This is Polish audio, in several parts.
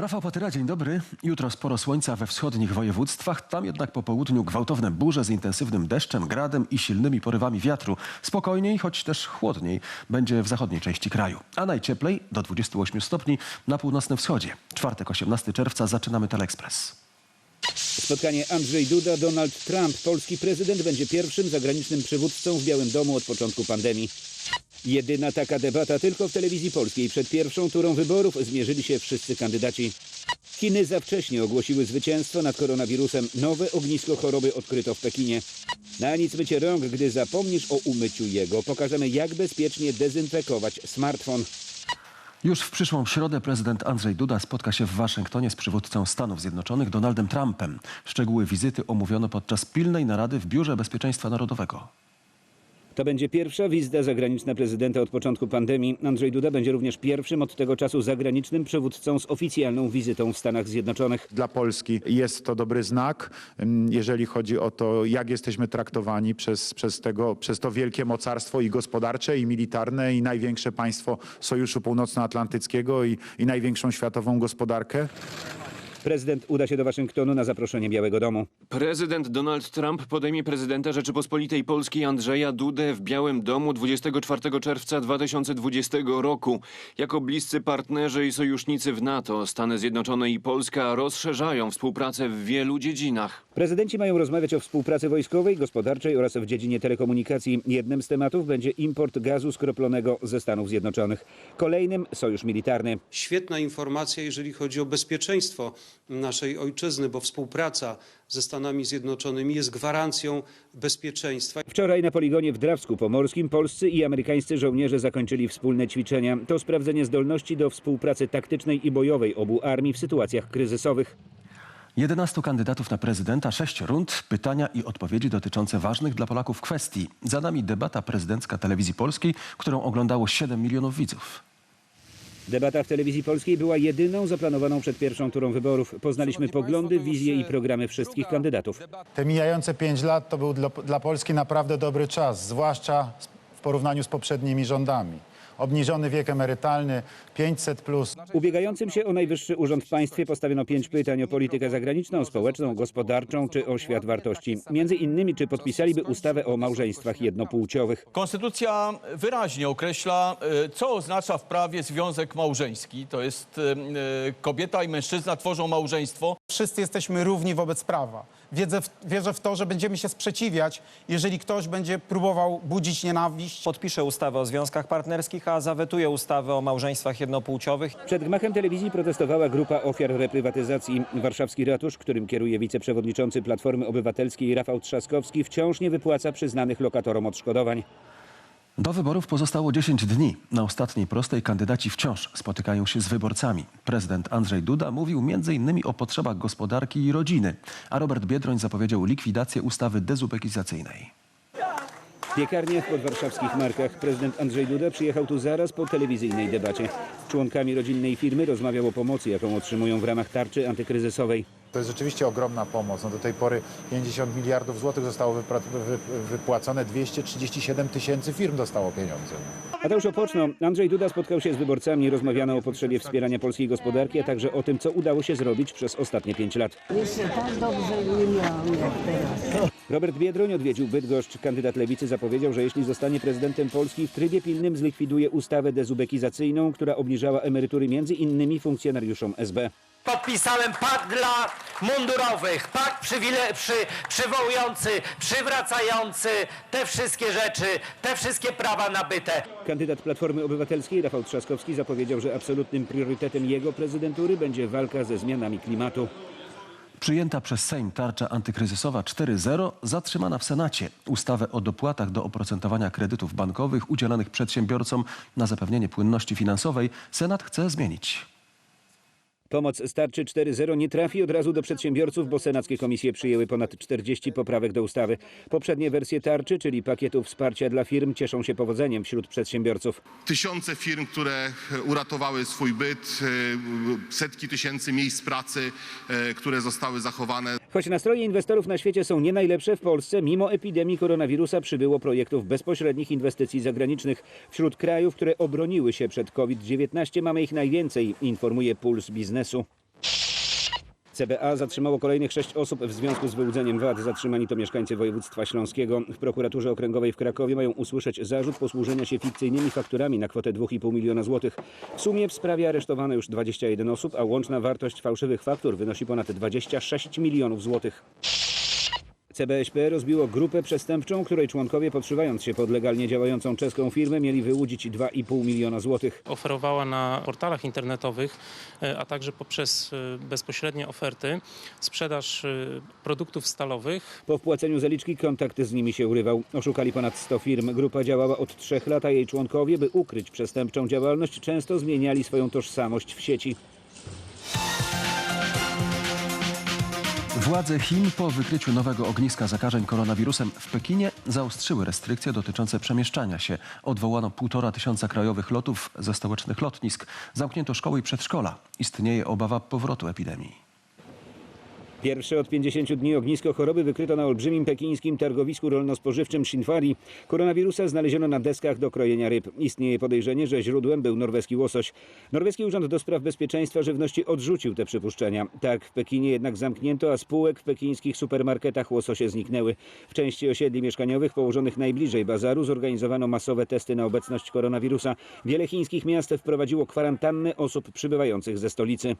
Rafał Patyra, dzień dobry. Jutro sporo słońca we wschodnich województwach, tam jednak po południu gwałtowne burze z intensywnym deszczem, gradem i silnymi porywami wiatru. Spokojniej, choć też chłodniej będzie w zachodniej części kraju. A najcieplej do 28 stopni na północnym wschodzie. Czwartek, 18 czerwca zaczynamy Teleekspres. Spotkanie Andrzej Duda, Donald Trump. Polski prezydent będzie pierwszym zagranicznym przywódcą w Białym Domu od początku pandemii. Jedyna taka debata tylko w telewizji polskiej. Przed pierwszą turą wyborów zmierzyli się wszyscy kandydaci. Chiny za wcześnie ogłosiły zwycięstwo nad koronawirusem. Nowe ognisko choroby odkryto w Pekinie. Na nic mycie rąk, gdy zapomnisz o umyciu jego. Pokażemy, jak bezpiecznie dezynfekować smartfon. Już w przyszłą środę prezydent Andrzej Duda spotka się w Waszyngtonie z przywódcą Stanów Zjednoczonych Donaldem Trumpem. Szczegóły wizyty omówiono podczas pilnej narady w Biurze Bezpieczeństwa Narodowego. To będzie pierwsza wizyta zagraniczna prezydenta od początku pandemii. Andrzej Duda będzie również pierwszym od tego czasu zagranicznym przywódcą z oficjalną wizytą w Stanach Zjednoczonych. Dla Polski jest to dobry znak, ym, jeżeli chodzi o to, jak jesteśmy traktowani przez, przez, tego, przez to wielkie mocarstwo i gospodarcze, i militarne, i największe państwo Sojuszu Północnoatlantyckiego, i, i największą światową gospodarkę. Prezydent uda się do Waszyngtonu na zaproszenie Białego Domu. Prezydent Donald Trump podejmie prezydenta Rzeczypospolitej Polskiej Andrzeja Dudę w Białym Domu 24 czerwca 2020 roku. Jako bliscy partnerzy i sojusznicy w NATO Stany Zjednoczone i Polska rozszerzają współpracę w wielu dziedzinach. Prezydenci mają rozmawiać o współpracy wojskowej, gospodarczej oraz w dziedzinie telekomunikacji. Jednym z tematów będzie import gazu skroplonego ze Stanów Zjednoczonych. Kolejnym sojusz militarny. świetna informacja, jeżeli chodzi o bezpieczeństwo naszej ojczyzny, bo współpraca ze Stanami Zjednoczonymi jest gwarancją bezpieczeństwa. Wczoraj na poligonie w Drawsku Pomorskim polscy i amerykańscy żołnierze zakończyli wspólne ćwiczenia. To sprawdzenie zdolności do współpracy taktycznej i bojowej obu armii w sytuacjach kryzysowych. 11 kandydatów na prezydenta, 6 rund, pytania i odpowiedzi dotyczące ważnych dla Polaków kwestii. Za nami debata prezydencka telewizji polskiej, którą oglądało 7 milionów widzów. Debata w telewizji polskiej była jedyną zaplanowaną przed pierwszą turą wyborów. Poznaliśmy poglądy, wizje i programy wszystkich kandydatów. Te mijające pięć lat to był dla, dla Polski naprawdę dobry czas, zwłaszcza w porównaniu z poprzednimi rządami. Obniżony wiek emerytalny, 500 plus. Ubiegającym się o najwyższy urząd w państwie postawiono pięć pytań o politykę zagraniczną, społeczną, gospodarczą czy o świat wartości. Między innymi, czy podpisaliby ustawę o małżeństwach jednopłciowych. Konstytucja wyraźnie określa, e, co oznacza w prawie związek małżeński. To jest e, e, kobieta i mężczyzna tworzą małżeństwo. Wszyscy jesteśmy równi wobec prawa. Wiedzę w, wierzę w to, że będziemy się sprzeciwiać, jeżeli ktoś będzie próbował budzić nienawiść. podpisze ustawę o związkach partnerskich, a zawetuje ustawę o małżeństwach jednopłciowych. Przed gmachem telewizji protestowała grupa ofiar reprywatyzacji. Warszawski ratusz, którym kieruje wiceprzewodniczący Platformy Obywatelskiej Rafał Trzaskowski, wciąż nie wypłaca przyznanych lokatorom odszkodowań. Do wyborów pozostało 10 dni. Na ostatniej prostej kandydaci wciąż spotykają się z wyborcami. Prezydent Andrzej Duda mówił m.in. o potrzebach gospodarki i rodziny, a Robert Biedroń zapowiedział likwidację ustawy dezubekizacyjnej. W piekarniach pod warszawskich markach prezydent Andrzej Duda przyjechał tu zaraz po telewizyjnej debacie. Z członkami rodzinnej firmy rozmawiał o pomocy, jaką otrzymują w ramach tarczy antykryzysowej. To jest rzeczywiście ogromna pomoc. No do tej pory 50 miliardów złotych zostało wypłacone, 237 tysięcy firm dostało pieniądze. Mateusz Opoczno, Andrzej Duda spotkał się z wyborcami, rozmawiano o potrzebie wspierania polskiej gospodarki, a także o tym, co udało się zrobić przez ostatnie pięć lat. Jeszcze tak dobrze nie miałam jak teraz. Robert Biedroń odwiedził Bydgoszcz. Kandydat Lewicy zapowiedział, że jeśli zostanie prezydentem Polski, w trybie pilnym zlikwiduje ustawę dezubekizacyjną, która obniżała emerytury między innymi funkcjonariuszom SB. Podpisałem pakt dla mundurowych, pakt przywile, przy, przywołujący, przywracający te wszystkie rzeczy, te wszystkie prawa nabyte. Kandydat Platformy Obywatelskiej Rafał Trzaskowski zapowiedział, że absolutnym priorytetem jego prezydentury będzie walka ze zmianami klimatu. Przyjęta przez Sejm tarcza antykryzysowa 4.0 zatrzymana w Senacie. Ustawę o dopłatach do oprocentowania kredytów bankowych udzielanych przedsiębiorcom na zapewnienie płynności finansowej Senat chce zmienić. Pomoc starczy 4.0 nie trafi od razu do przedsiębiorców, bo senackie komisje przyjęły ponad 40 poprawek do ustawy. Poprzednie wersje tarczy, czyli pakietu wsparcia dla firm, cieszą się powodzeniem wśród przedsiębiorców. tysiące firm, które uratowały swój byt, e, setki tysięcy miejsc pracy, e, które zostały zachowane. Choć nastroje inwestorów na świecie są nie najlepsze, w Polsce mimo epidemii koronawirusa przybyło projektów bezpośrednich inwestycji zagranicznych. Wśród krajów, które obroniły się przed COVID-19 mamy ich najwięcej, informuje Puls Biznesu. CBA zatrzymało kolejnych sześć osób w związku z wyłudzeniem VAT. Zatrzymani to mieszkańcy województwa śląskiego. W prokuraturze okręgowej w Krakowie mają usłyszeć zarzut posłużenia się fikcyjnymi fakturami na kwotę 2,5 miliona złotych. W sumie w sprawie aresztowano już 21 osób, a łączna wartość fałszywych faktur wynosi ponad 26 milionów złotych. CBŚP rozbiło grupę przestępczą, której członkowie podszywając się pod legalnie działającą czeską firmę mieli wyłudzić 2,5 miliona złotych. oferowała na portalach internetowych, e, a także poprzez e, bezpośrednie oferty sprzedaż e, produktów stalowych Po wpłaceniu zaliczki kontakt z nimi się urywał. Oszukali ponad 100 firm. Grupa działała od trzech lat, a jej członkowie, by ukryć przestępczą działalność, często zmieniali swoją tożsamość w sieci. Władze Chin po wykryciu nowego ogniska zakażeń koronawirusem w Pekinie zaostrzyły restrykcje dotyczące przemieszczania się. Odwołano półtora tysiąca krajowych lotów ze stołecznych lotnisk. Zamknięto szkoły i przedszkola. Istnieje obawa powrotu epidemii. Pierwsze od 50 dni ognisko choroby wykryto na olbrzymim pekińskim targowisku rolno-spożywczym Shinfari. Koronawirusa znaleziono na deskach do krojenia ryb. Istnieje podejrzenie, że źródłem był norweski łosoś. Norweski Urząd do Spraw Bezpieczeństwa Żywności odrzucił te przypuszczenia. Tak, w Pekinie jednak zamknięto, a spółek w pekińskich supermarketach łososie zniknęły. W części osiedli mieszkaniowych położonych najbliżej bazaru zorganizowano masowe testy na obecność koronawirusa. Wiele chińskich miast wprowadziło kwarantannę osób przybywających ze stolicy.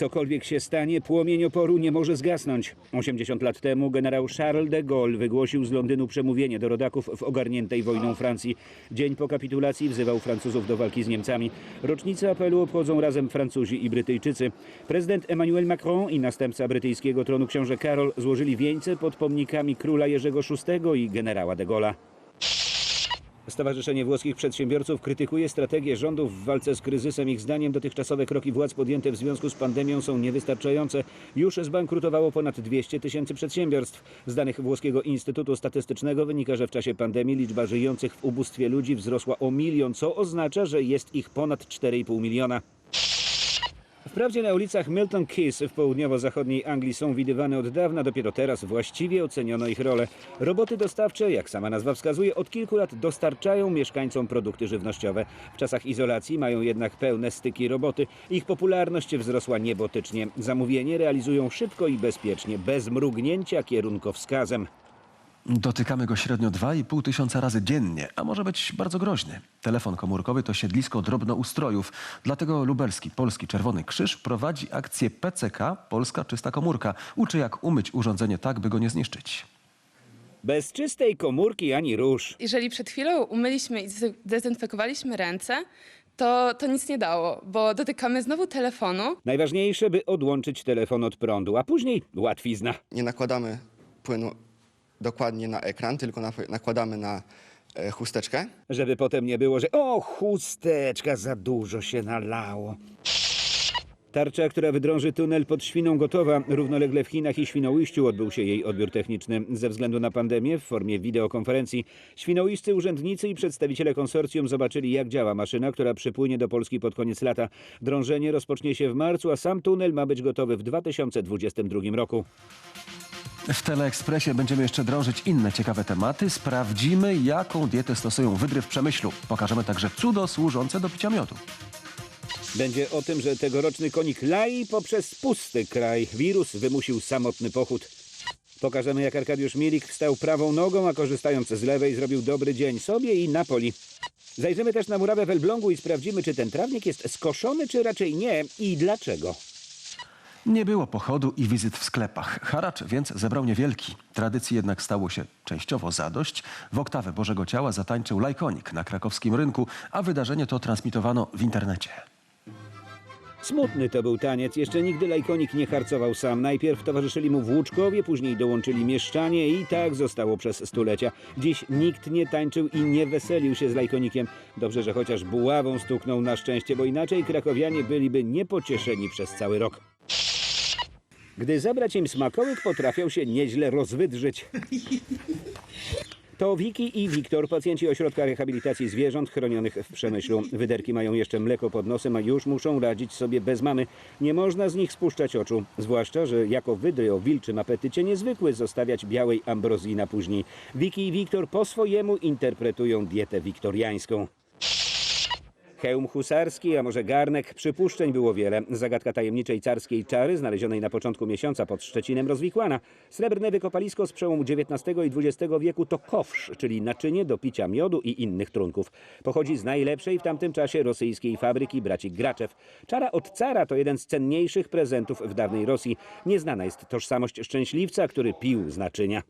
Cokolwiek się stanie, płomień oporu nie może zgasnąć. 80 lat temu generał Charles de Gaulle wygłosił z Londynu przemówienie do rodaków w ogarniętej wojną Francji. Dzień po kapitulacji wzywał Francuzów do walki z Niemcami. Rocznicę apelu obchodzą razem Francuzi i Brytyjczycy. Prezydent Emmanuel Macron i następca brytyjskiego tronu książę Karol złożyli wieńce pod pomnikami króla Jerzego VI i generała de Gaulle'a. Stowarzyszenie Włoskich Przedsiębiorców krytykuje strategię rządu w walce z kryzysem. Ich zdaniem dotychczasowe kroki władz podjęte w związku z pandemią są niewystarczające. Już zbankrutowało ponad 200 tysięcy przedsiębiorstw. Z danych Włoskiego Instytutu Statystycznego wynika, że w czasie pandemii liczba żyjących w ubóstwie ludzi wzrosła o milion, co oznacza, że jest ich ponad 4,5 miliona. Wprawdzie na ulicach Milton Keys w południowo-zachodniej Anglii są widywane od dawna, dopiero teraz właściwie oceniono ich rolę. Roboty dostawcze, jak sama nazwa wskazuje, od kilku lat dostarczają mieszkańcom produkty żywnościowe. W czasach izolacji mają jednak pełne styki roboty. Ich popularność wzrosła niebotycznie. Zamówienie realizują szybko i bezpiecznie, bez mrugnięcia kierunkowskazem. Dotykamy go średnio 2,5 tysiąca razy dziennie, a może być bardzo groźny. Telefon komórkowy to siedlisko drobnoustrojów. Dlatego lubelski Polski Czerwony Krzyż prowadzi akcję PCK Polska Czysta Komórka. Uczy jak umyć urządzenie tak, by go nie zniszczyć. Bez czystej komórki ani róż. Jeżeli przed chwilą umyliśmy i zdezynfekowaliśmy ręce, to, to nic nie dało, bo dotykamy znowu telefonu. Najważniejsze, by odłączyć telefon od prądu, a później łatwizna. Nie nakładamy płynu dokładnie na ekran, tylko na, nakładamy na e, chusteczkę. Żeby potem nie było, że o chusteczka, za dużo się nalało. Tarcza, która wydrąży tunel pod Świną gotowa. Równolegle w Chinach i Świnoujściu odbył się jej odbiór techniczny. Ze względu na pandemię w formie wideokonferencji świnoujscy urzędnicy i przedstawiciele konsorcjum zobaczyli jak działa maszyna, która przypłynie do Polski pod koniec lata. Drążenie rozpocznie się w marcu, a sam tunel ma być gotowy w 2022 roku. W Teleekspresie będziemy jeszcze drążyć inne ciekawe tematy. Sprawdzimy, jaką dietę stosują wydry w przemyślu. Pokażemy także cudo służące do picia miodu. Będzie o tym, że tegoroczny konik lai poprzez pusty kraj. Wirus wymusił samotny pochód. Pokażemy, jak Arkadiusz Milik wstał prawą nogą, a korzystając z lewej zrobił dobry dzień sobie i Napoli. Zajrzymy też na murawę w Elblągu i sprawdzimy, czy ten trawnik jest skoszony, czy raczej nie i dlaczego. Nie było pochodu i wizyt w sklepach. Haracz więc zebrał niewielki. Tradycji jednak stało się częściowo zadość. W oktawę Bożego Ciała zatańczył lajkonik na krakowskim rynku, a wydarzenie to transmitowano w internecie. Smutny to był taniec. Jeszcze nigdy lajkonik nie harcował sam. Najpierw towarzyszyli mu włóczkowie, później dołączyli mieszczanie i tak zostało przez stulecia. Dziś nikt nie tańczył i nie weselił się z lajkonikiem. Dobrze, że chociaż buławą stuknął na szczęście, bo inaczej krakowianie byliby niepocieszeni przez cały rok. Gdy zabrać im smakołyk, potrafią się nieźle rozwydrzyć. To Wiki i Wiktor, pacjenci ośrodka rehabilitacji zwierząt chronionych w Przemyślu. Wyderki mają jeszcze mleko pod nosem, a już muszą radzić sobie bez mamy. Nie można z nich spuszczać oczu, zwłaszcza, że jako wydry o wilczym apetycie niezwykły zostawiać białej ambrozji na później. Wiki i Wiktor po swojemu interpretują dietę wiktoriańską. Hełm husarski, a może garnek? Przypuszczeń było wiele. Zagadka tajemniczej carskiej czary, znalezionej na początku miesiąca pod Szczecinem, rozwikłana. Srebrne wykopalisko z przełomu XIX i XX wieku to kowsz, czyli naczynie do picia miodu i innych trunków. Pochodzi z najlepszej w tamtym czasie rosyjskiej fabryki braci Graczew. Czara od cara to jeden z cenniejszych prezentów w dawnej Rosji. Nieznana jest tożsamość szczęśliwca, który pił z naczynia.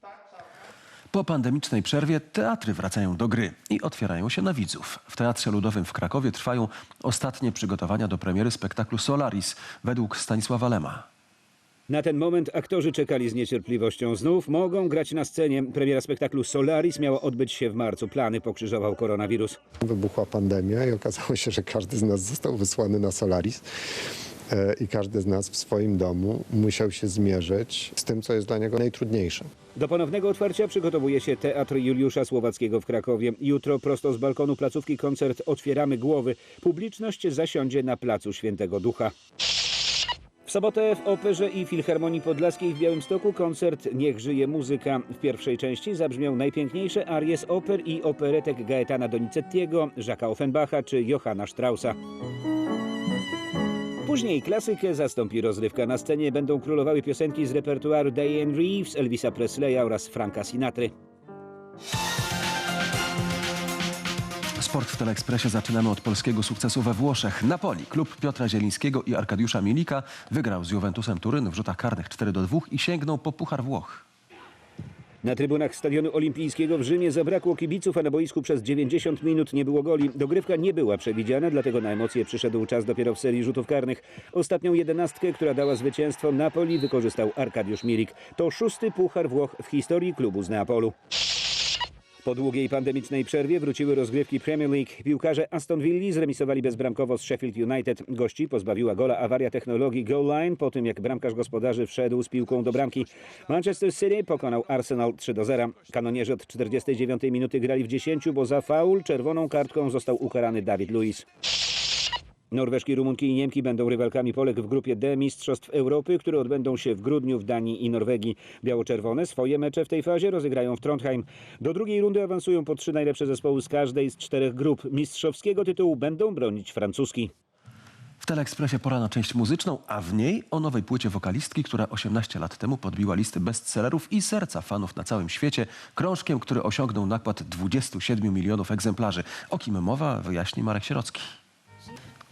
Po pandemicznej przerwie teatry wracają do gry i otwierają się na widzów. W Teatrze Ludowym w Krakowie trwają ostatnie przygotowania do premiery spektaklu Solaris według Stanisława Lema. Na ten moment aktorzy czekali z niecierpliwością. Znów mogą grać na scenie. Premiera spektaklu Solaris miała odbyć się w marcu. Plany pokrzyżował koronawirus. Wybuchła pandemia i okazało się, że każdy z nas został wysłany na Solaris. E, I każdy z nas w swoim domu musiał się zmierzyć z tym, co jest dla niego najtrudniejsze. Do ponownego otwarcia przygotowuje się Teatr Juliusza Słowackiego w Krakowie. Jutro prosto z balkonu placówki koncert Otwieramy Głowy. Publiczność zasiądzie na placu Świętego Ducha. W sobotę w Operze i Filharmonii Podlaskiej w Białymstoku koncert Niech żyje muzyka. W pierwszej części zabrzmią najpiękniejsze arie z oper i operetek Gaetana Donizettiego, Jacques'a Offenbacha czy Johanna Straussa. Później klasykę zastąpi rozrywka. Na scenie będą królowały piosenki z repertuaru Diane Reeves, Elvisa Presleya oraz Franka Sinatry. Sport w Teleekspresie zaczynamy od polskiego sukcesu we Włoszech. Napoli, klub Piotra Zielińskiego i Arkadiusza Milika, wygrał z Juventusem Turyn w rzutach karnych 4 do 2 i sięgnął po Puchar Włoch. Na trybunach Stadionu Olimpijskiego w Rzymie zabrakło kibiców, a na boisku przez 90 minut nie było goli. Dogrywka nie była przewidziana, dlatego na emocje przyszedł czas dopiero w serii rzutów karnych. Ostatnią jedenastkę, która dała zwycięstwo Napoli, wykorzystał Arkadiusz Milik. To szósty Puchar Włoch w historii klubu z Neapolu. Po długiej pandemicznej przerwie wróciły rozgrywki Premier League. Piłkarze Aston Villa zremisowali bezbramkowo z Sheffield United. Gości pozbawiła gola awaria technologii goal line po tym jak bramkarz gospodarzy wszedł z piłką do bramki. Manchester City pokonał Arsenal 3 do 0. Kanonierzy od 49 minuty grali w 10, bo za faul czerwoną kartką został ukarany Dawid Luiz. Norweżki, Rumunki i Niemki będą rywalkami Polek w grupie D Mistrzostw Europy, które odbędą się w grudniu w Danii i Norwegii. Biało-czerwone swoje mecze w tej fazie rozegrają w Trondheim. Do drugiej rundy awansują po trzy najlepsze zespoły z każdej z czterech grup. Mistrzowskiego tytułu będą bronić Francuski. W Teleekspresie pora na część muzyczną, a w niej o nowej płycie wokalistki, która 18 lat temu podbiła listy bestsellerów i serca fanów na całym świecie, krążkiem, który osiągnął nakład 27 milionów egzemplarzy. O kim mowa, wyjaśni Marek Sierocki.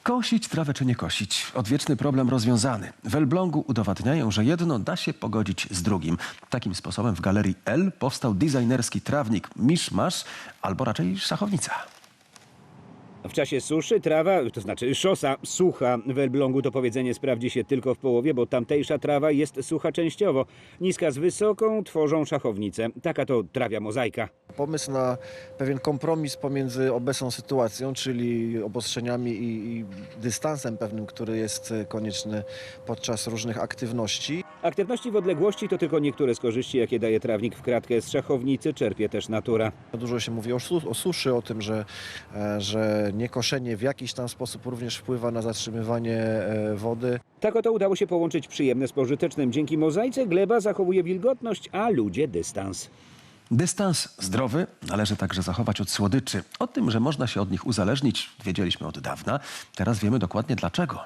Kosić trawę czy nie kosić? Odwieczny problem rozwiązany. W Elblągu udowadniają, że jedno da się pogodzić z drugim. Takim sposobem w galerii L powstał designerski trawnik Miszmasz, albo raczej szachownica. W czasie suszy trawa, to znaczy szosa, sucha w Elblągu to powiedzenie sprawdzi się tylko w połowie, bo tamtejsza trawa jest sucha częściowo. Niska z wysoką tworzą szachownicę. Taka to trawia mozaika. Pomysł na pewien kompromis pomiędzy obecną sytuacją, czyli obostrzeniami i, i dystansem pewnym, który jest konieczny podczas różnych aktywności. Aktywności w odległości to tylko niektóre z korzyści, jakie daje trawnik w kratkę z szachownicy, czerpie też natura. Dużo się mówi o, o suszy, o tym, że, e, że niekoszenie w jakiś tam sposób również wpływa na zatrzymywanie e, wody. Tak oto udało się połączyć przyjemne z pożytecznym. Dzięki mozaice gleba zachowuje wilgotność, a ludzie dystans. Dystans zdrowy należy także zachować od słodyczy. O tym, że można się od nich uzależnić, wiedzieliśmy od dawna. Teraz wiemy dokładnie dlaczego.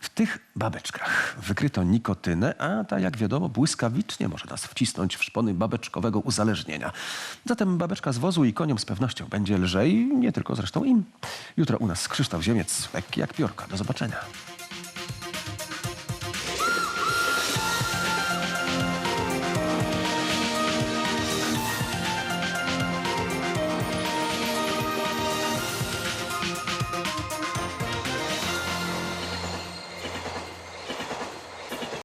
W tych babeczkach wykryto nikotynę, a ta, jak wiadomo, błyskawicznie może nas wcisnąć w szpony babeczkowego uzależnienia. Zatem babeczka z wozu i koniom z pewnością będzie lżej, nie tylko zresztą im. Jutro u nas Krzysztof Ziemiec, lekki jak piórka. Do zobaczenia.